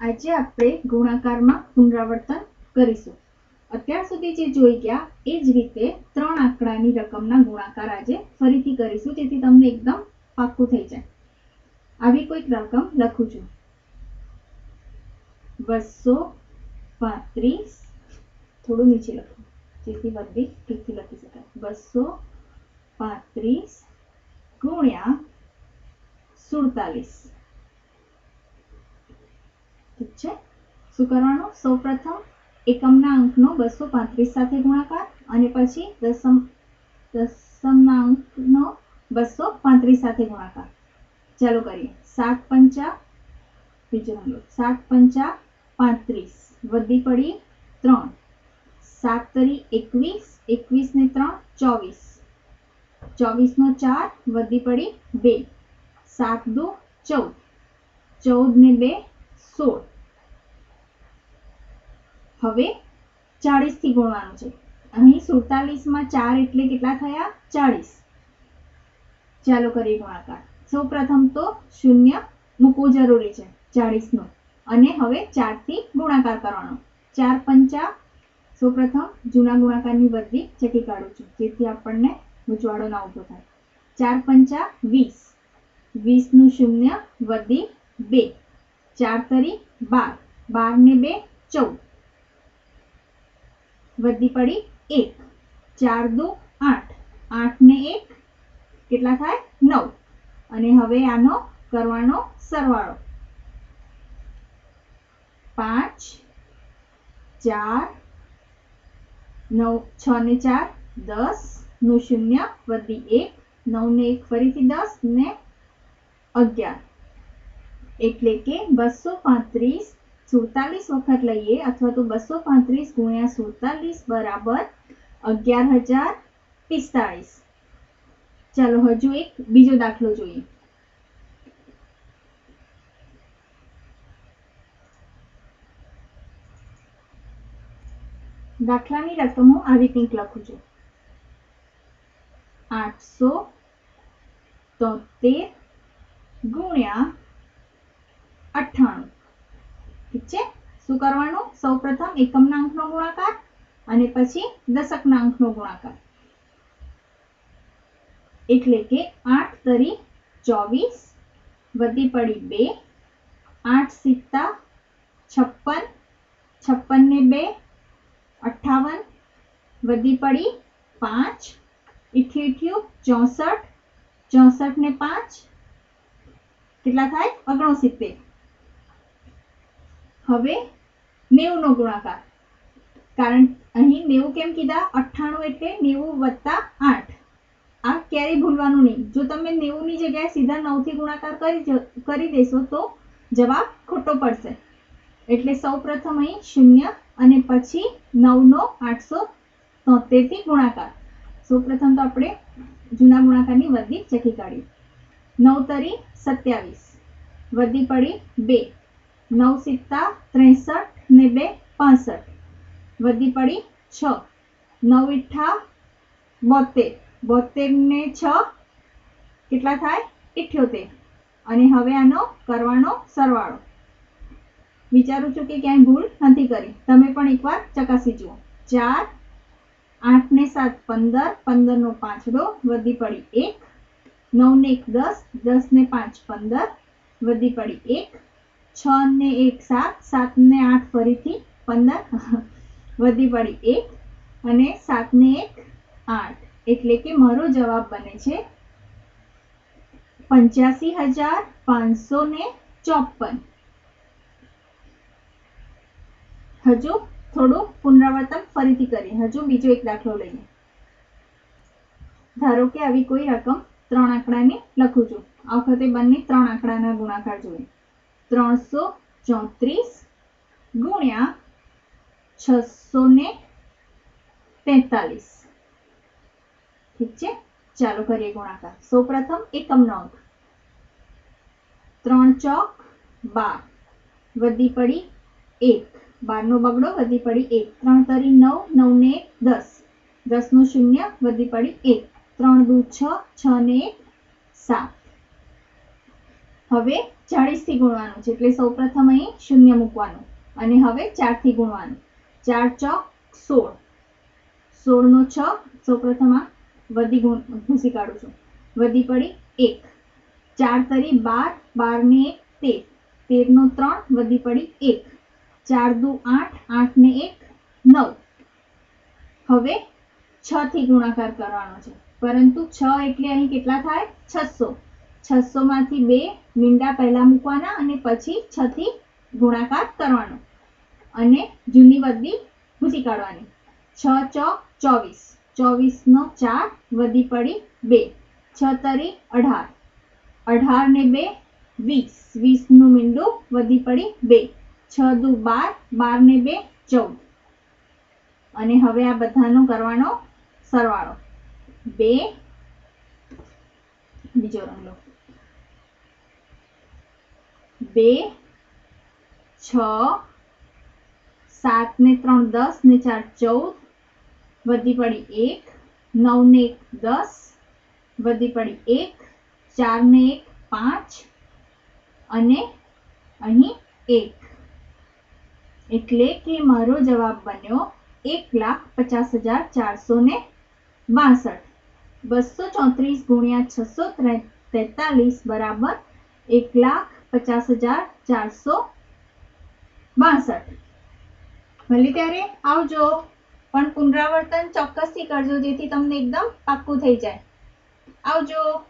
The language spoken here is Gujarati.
આજે આપણે ગુણાકારમાં પુનરાવર્તન કરીશું. અત્યાર સુધી જે જોઈ ગયા, એ જ રીતે ત્રણ આંકડાની રકમના ગુણાકાર આજે ફરીથી કરીશું, જેથી તમને એકદમ પાક્કું થઈ જાય. આવી કોઈક રકમ લખું છું. બસો પાંત્રીસ, થોડું નીચે લખું, જેથી બધી ઠીકથી લખી શકાય. બસો પાંત્રીસ ગુણ્યા સુડતાલીસ. ઠીક છે? શું કરવાનું? સૌપ્રથમ એકમના અંકનો બસો પાંત્રીસ સાથે ગુણાકાર અને પછી દસમ, દસમના અંકનો બસો પાંત્રીસ સાથે ગુણાકાર. ચાલો કરીએ. સાત પંચા, બીજો નંબર. સાત પંચા પાંત્રીસ. વધી પડી ત્રણ. સાત તરી એકવીસ. એકવીસ ને ત્રણ, ચોવીસ. ચોવીસ નો ચાર વધી પડી બે. સાત દો ચૌદ. ચૌદ ને બે, સોળ. હવે ચાળીસથી ગુણવાનું છે. અહીં સુડતાલીસમાં ચાર એટલે કેટલા થયા? ચાળીસ. ચાલો કરીએ ગુણાકાર. સૌ પ્રથમ તો શૂન્ય મૂકવું જરૂરી છે, ચાળીસનું. અને હવે ચારથી ગુણાકાર કરવાનો. ચાર પંચા સૌ પ્રથમ જૂના ગુણાકારની બદલી ચકી કાઢું છું, જેથી આપણને મૂંઝવાડો ના ઊભો થાય. ચાર પંચા વીસ. વીસનું શૂન્ય વધી બે. ચાર તરી બાર. બાર ને બે ચૌદ. વધી પડી એક. ચાર દો આઠ. આઠ ને એક કેટલા થાય? નવ. અને હવે આનો કરવાનો સરવાળો. પાંચ, ચાર, નવ, છ ને ચાર, દસનું શૂન્ય વધી એક. નવ ને એક ફરીથી દસ ને અગિયાર. એટલે કે બસો પાંત્રીસ સુડતાલીસ વખત લઈએ અથવા તો બસો પાંત્રીસ ગુણ્યા સુડતાલીસ બરાબર અગિયાર હજાર પિસ્તાળીસ. ચાલો હજુ એક બીજો દાખલો જોઈએ. દાખલાની રકમો આવી કંઈક લખું છું. આઠસો તોતેર ગુણ્યા અઠ્ઠાણું. ઠીક છે? શું કરવાનું? સૌપ્રથમ એકમના અંકનો ગુણાકાર અને પછી દશકના અંકનો ગુણાકાર. એટલે કે આઠ તરી ચોવીસ વધી પડી બે, આઠ સિત્તા છપ્પન છપ્પન ને બે અઠાવન વધી પડી પાંચ ઇઠ્યું ચોસઠ ચોસઠ ને પાંચ. કેટલા થાય? ઓગણસિત્તેર. હવે નેવુંનો ગુણાકાર. કારણ અહીં નેવું કેમ કીધા? અઠ્ઠાણું એટલે નેવું વત્તા આઠ. આ ક્યારેય ભૂલવાનું નહીં. જો તમે નેવુંની જગ્યાએ સીધા નવથી ગુણાકાર કરી કરી દેશો તો જવાબ ખોટો પડશે. એટલે સૌ પ્રથમ અહીં શૂન્ય અને પછી નવનો આઠસો તોતેરથી ગુણાકાર. સૌ પ્રથમ તો આપણે જૂના ગુણાકારની વધી ચકી કાઢી. નવ તરી સત્યાવીસ. વધી પડી બે. નવ સિત્તા ત્રેસઠ, ને બે પાસઠ. વધી પડી છ. નવ ઇઠ્ઠા બોતેર બોતેર ને છ કેટલા થાય? ઇઠ્યોતેર. અને હવે આનો કરવાનો સરવાળો. વિચારું છું કે ક્યાંય ભૂલ નથી કરી. તમે પણ એકવાર ચકાસી જુઓ. ચાર, આઠ ને સાત, પંદર. પંદર નો પાંચડો વધી પડી એક. નવ ને એક, દસ. દસ ને પાંચ, પંદર. વધી પડી એક. છ ને એક સાત સાત ને આઠ ફરીથી પંદર. વધી પડી એક અને સાત ને એક આઠ. એટલે કે મારો જવાબ બને છે પંચ્યાસી હજાર પાંચસો ને ચોપન હજુ થોડું પુનરાવર્તન ફરીથી કરીએ. હજુ બીજો એક દાખલો લઈએ. ધારો કે આવી કોઈ રકમ ત્રણ આંકડાની લખું છું. આ વખતે બંને ત્રણ આંકડાના ગુણાકાર જોઈએ. ત્રણસો ચોત્રીસ ગુણ્યા છસો ને તેતાલીસ ઠીક છે? ચાલો કરીએ ગુણાકાર. સૌ પ્રથમ એકમનો અંક ત્રણ ચોક બાર. વધી પડી એક. બારનો બગડો વધી પડી એક. ત્રણ તરી નવ નવ ને એક, દસ. દસનું શૂન્ય વધી પડી એક. ત્રણ દુ છ છ ને એક, સાત. હવે ચાળીસથી ગુણવાનું છે. એટલે સૌપ્રથમ અહીં શૂન્ય મૂકવાનું. અને હવે ચારથી ગુણવાનું. ચાર ચોક સોળ. સોળનો છ, સૌપ્રથમ આ વધી ગુણ ભૂસી કાઢું છું. વધી પડી એક. ચાર તરી બાર, બારને એક, તેર. તેરનો ત્રણ, વધી પડી એક. ચાર દુ આઠ, આઠને એક, નવ. હવે છથી ગુણાકાર કરવાનો છે. પરંતુ છ એટલે અહીં કેટલા થાય? છસો. છસો માંથી બે મીંડા પહેલા મૂકવાના અને પછી છ થી ગુણાકાર કરવાનો. અને જૂની વધી ભૂસી કાઢવાની. છ ચોક ચોવીસ. ચોવીસનો ચાર વધી પડી બે. છ તરી અઢાર. અઢાર ને બે વીસ. વીસનું મીંડું વધી પડી બે. છ દુ બાર. બાર ને બે ચૌદ. અને હવે આ બધાનો કરવાનો સરવાળો. બે. બીજો રંગ લો. બે, છ, સાત ને ત્રણ દસ ને ચાર ચૌદ, વધી પડી એક, નવ ને એક દસ, વધી પડી એક, ચાર ને એક પાંચ અને અહીં એક. એટલે કે મારો જવાબ બન્યો એક લાખ પચાસ હજાર ચારસો ને બાસઠ. બસો ચોત્રીસ ગુણ્યા છસો તેતાલીસ બરાબર એક લાખ પચાસ હજાર ચારસો બાસઠ. ભલે ત્યારે આવજો, પણ પુનરાવર્તન ચોક્કસથી કરજો, જેથી તમને એકદમ પાક્કું થઈ જાય. આવજો.